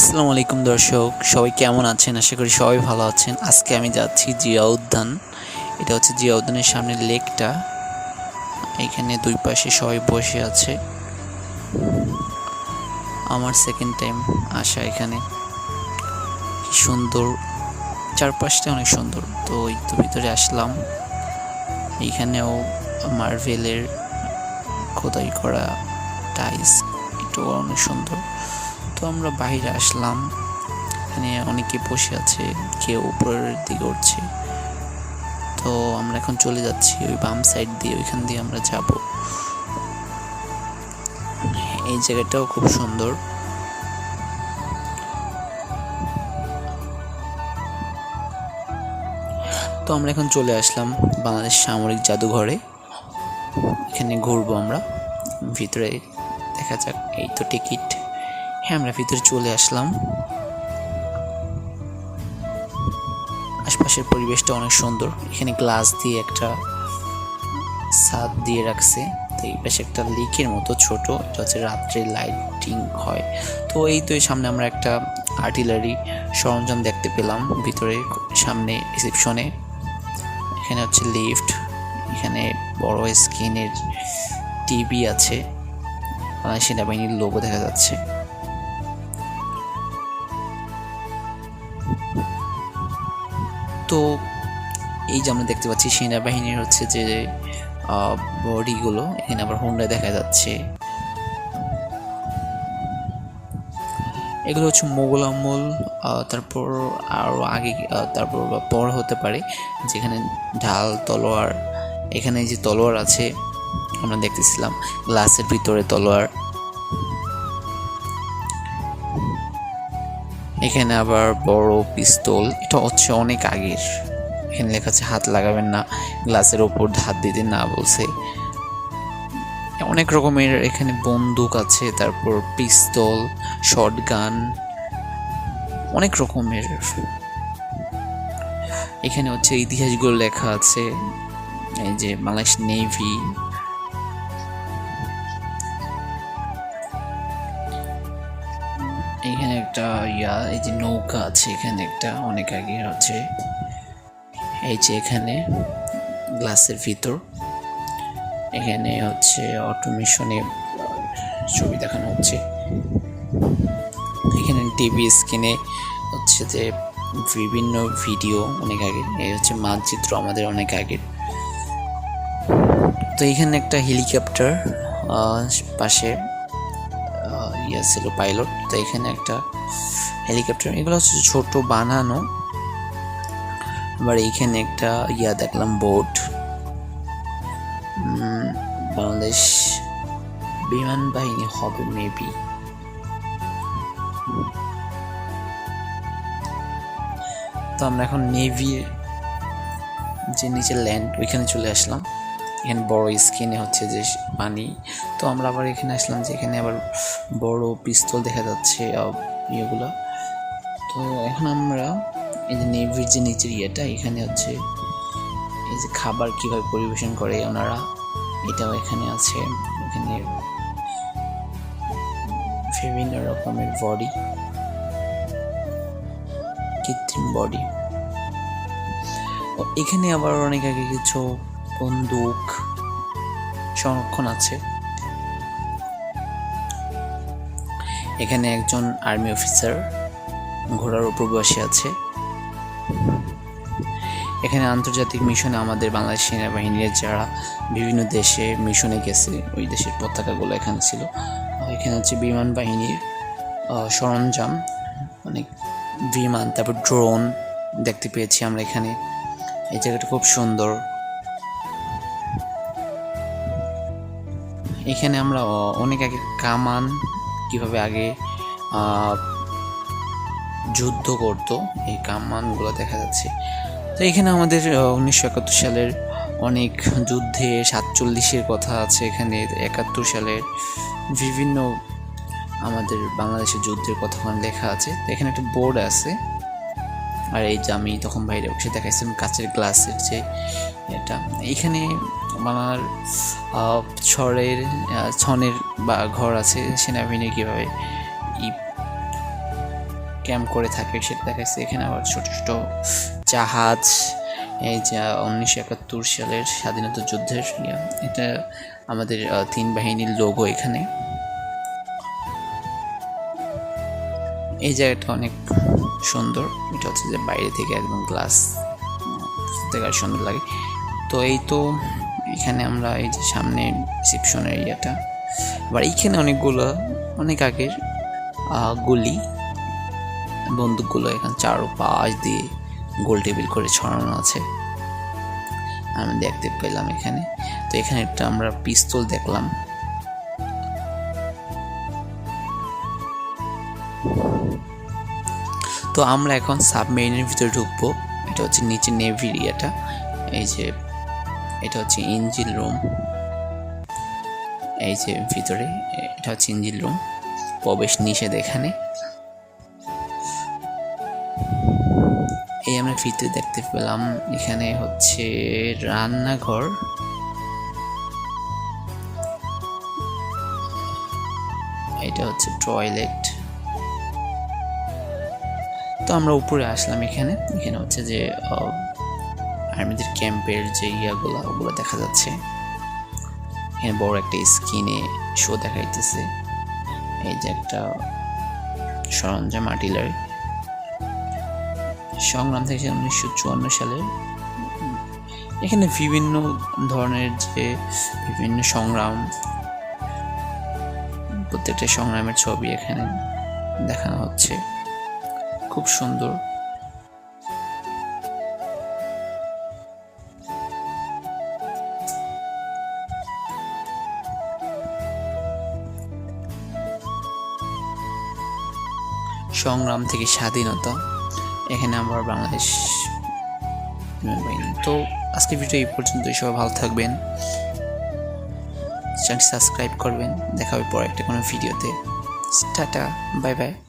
আসসালামু আলাইকুম দর্শক, সবাই কেমন আছেন? আশা করি সবাই ভালো আছেন। আজকে আমি যাচ্ছি জিয়া উদ্যান এটা হচ্ছে জিয়া উদ্যানের সামনে লেকটা। এখানে দুই পাশে সবাই বসে আছে। আমার সেকেন্ড টাইম আসা এখানে। কি সুন্দর। চারপাশটা অনেক সুন্দর। তো তো ভিতরে আসলাম। এইখানেও মার্ভেলের খোদাই করা টাইলস। এটাও অনেক সুন্দর। তো আমরা বাইরে আসলাম। এখানে অনেকে বসে আছে, কেউ উপরের দিকে উঠছে। তো আমরা এখন চলে যাচ্ছি ওই বাম সাইড দিয়ে, ওইখান দিয়ে আমরা যাব। এই জায়গাটাও খুব সুন্দর। তো আমরা এখন চলে আসলাম বাংলাদেশ সামরিক জাদুঘরে। এখানে ঘুরবো আমরা। ভিতরে দেখা যাক, এই তো টিকিট। হ্যাঁ আমরা ভিতরে চলে আসলাম। আশপাশের পরিবেশটা অনেক সুন্দর। এখানে গ্লাস দিয়ে একটা ছাদ দিয়ে রাখছে। তো এই পাশে একটা লিকের মতো ছোট, এটা হচ্ছে রাত্রে লাইটিং হয়। তো এই তো সামনে আমরা একটা আর্টিলারি সরঞ্জাম দেখতে পেলাম। ভিতরে সামনে রিসেপশনে এখানে হচ্ছে লিফট এখানে বড় স্ক্রিনের টিভি আছে। সেনাবাহিনীর লোগো দেখা যাচ্ছে। তো এই যে আমরা দেখতে পাচ্ছি সেনাবাহিনীর হচ্ছে যে বডিগুলো, এখানে আবার হুন্ডা দেখা যাচ্ছে। এগুলো হচ্ছে মোগল আমল তারপর আরও আগে তারপর বা পর হতে পারে, যেখানে ঢাল, তলোয়ার, এখানে যে তলোয়ার আছে, আমরা দেখতেছিলাম, গ্লাসের ভিতরে তলোয়ার। এখানে আবার বড় পিস্তল। এটা হচ্ছে অনেক আগের। এখানে লেখা আছে, হাত লাগাবেন না, গ্লাসের ওপর হাত দিতে না বলছে। অনেক রকমের এখানে বন্দুক আছে, তারপর পিস্তল শর্ট গান অনেক রকমের। এখানে হচ্ছে ইতিহাসগুলো লেখা আছে, এই যে বাংলাদেশ নেভি। এখানে একটা, ইয়া, এই যে নৌকা আছে, এখানে একটা অনেক আগে আছে। এই যে এখানে গ্লাসের ভিতর। এখানে হচ্ছে অটোমেশনে ছবি দেখানো হচ্ছে। এখানে টিভি স্ক্রিনে হচ্ছে যে বিভিন্ন ভিডিও অনেক আগে এই হচ্ছে মানচিত্র আমাদের অনেক আগের। তো এখানে একটা হেলিকপ্টার পাশে ইয়ে ছিল পাইলট তো এখানে একটা হেলিকপ্টার এগুলো হচ্ছে ছোট বানানো। আবার এইখানে একটা ইয়া দেখলাম বোট বাংলাদেশ বিমান বাহিনী হবে মেবি তো আমরা এখন নেভির যে নিচে ল্যান্ড ওইখানে চলে আসলাম। এখানে বড় স্ক্রিনে হচ্ছে যে পানি। তো আমরা আবার এখানে আসলাম যে এখানে আবার বড় পিস্তল দেখা যাচ্ছে ইয়েগুলো। তো এখন আমরা এই যে নেভির যে নিচের ইয়েটা, এখানে হচ্ছে এই যে খাবার কীভাবে পরিবেশন করে ওনারা, এটাও এখানে আছে। এখানে বিভিন্ন রকমের বডি, কৃত্রিম বডি। এখানে আবার অনেক আগে কিছু বন্দুক সংরক্ষণ আছে। এখানে একজন আর্মি অফিসার ঘোড়ার উপর বসে আছে। এখানে আন্তর্জাতিক মিশনে আমাদের বাংলাদেশ সেনাবাহিনীর যারা বিভিন্ন দেশে মিশনে গেছে, ওই দেশের পতাকাগুলো এখানে ছিল। এখানে হচ্ছে বিমান বাহিনীর সরঞ্জাম, অনেক বিমান, তারপর ড্রোন দেখতে পেয়েছি আমরা এখানে। এই জায়গাটা খুব সুন্দর। এখানে আমরা অনেক আগে কামান কীভাবে আগে যুদ্ধ করতো, এই কামানগুলো দেখা যাচ্ছে। তো এখানে আমাদের উনিশশো একাত্তর সালের অনেক যুদ্ধে সাতচল্লিশের কথা আছে, এখানে একাত্তর সালের বিভিন্ন আমাদের বাংলাদেশের যুদ্ধের কথা লেখা আছে। তো এখানে একটা বোর্ড আছে, আর এই যে আমি তখন বাইরে বসে দেখাইছিলাম কাচের গ্লাসের যে এটা। এইখানে আহ, ছড়ের ছনের বা ঘর আছে সেনাবাহিনী কীভাবে ই ক্যাম্প করে থাকে সেটা দেখাচ্ছে এখানে আবার ছোট ছোট জাহাজ এই যা উনিশশো একাত্তর সালের স্বাধীনতা যুদ্ধের এটা আমাদের তিন বাহিনীর লোগো এখানে। এই জায়গাটা অনেক সুন্দর। এটা হচ্ছে যে বাইরে থেকে একদম গ্লাস থেকে সুন্দর লাগে। তো এই তো এখানে আমরা এই যে সামনে রিসেপশনের এরিয়াটা আবার এইখানে অনেকগুলো, অনেক আগের গুলি, বন্দুকগুলো এখানে চারো পাশ দিয়ে গোল টেবিল করে ছড়ানো আছে। আমি দেখতে পেলাম এখানে। তো এখানে একটা আমরা পিস্তল দেখলাম। তো আমরা এখন সাবমেরিনের ভিতরে ঢুকবো। এটা হচ্ছে নিচে নেভি এরিয়াটা এই যে এটা হচ্ছে ইঞ্জিল রুম। এই যে ভিতরে, এটা হচ্ছে ইঞ্জিল রুম। প্রবেশ নিষেধ এখানে। এই আমরা ভিতরে দেখতে পেলাম এখানে হচ্ছে রান্নাঘর। এটা হচ্ছে টয়লেট। তো আমরা উপরে আসলাম এখানে। এখানে হচ্ছে যে আর্মিদের ক্যাম্পের যে ইয়াগুলো, ওগুলো দেখা যাচ্ছে। এখানে বড় একটা স্ক্রিনে শো দেখাইতেছে। এই যে একটা সরঞ্জাম আর্টিলারি সংগ্রাম থেকে উনিশশো চুয়ান্ন সালে। এখানে বিভিন্ন ধরনের যে বিভিন্ন সংগ্রাম, প্রত্যেকটা সংগ্রামের ছবি এখানে দেখানো হচ্ছে। খুব সুন্দর। সংগ্রাম থেকে স্বাধীনতা। এখানে আমরা বাংলাদেশ তো আজকে ভিডিও এই পর্যন্তই। সবাই ভালো থাকবেন। সাবস্ক্রাইব করবেন। দেখা হবে পরে একটা কোনো ভিডিওতে টাটা বাই বাই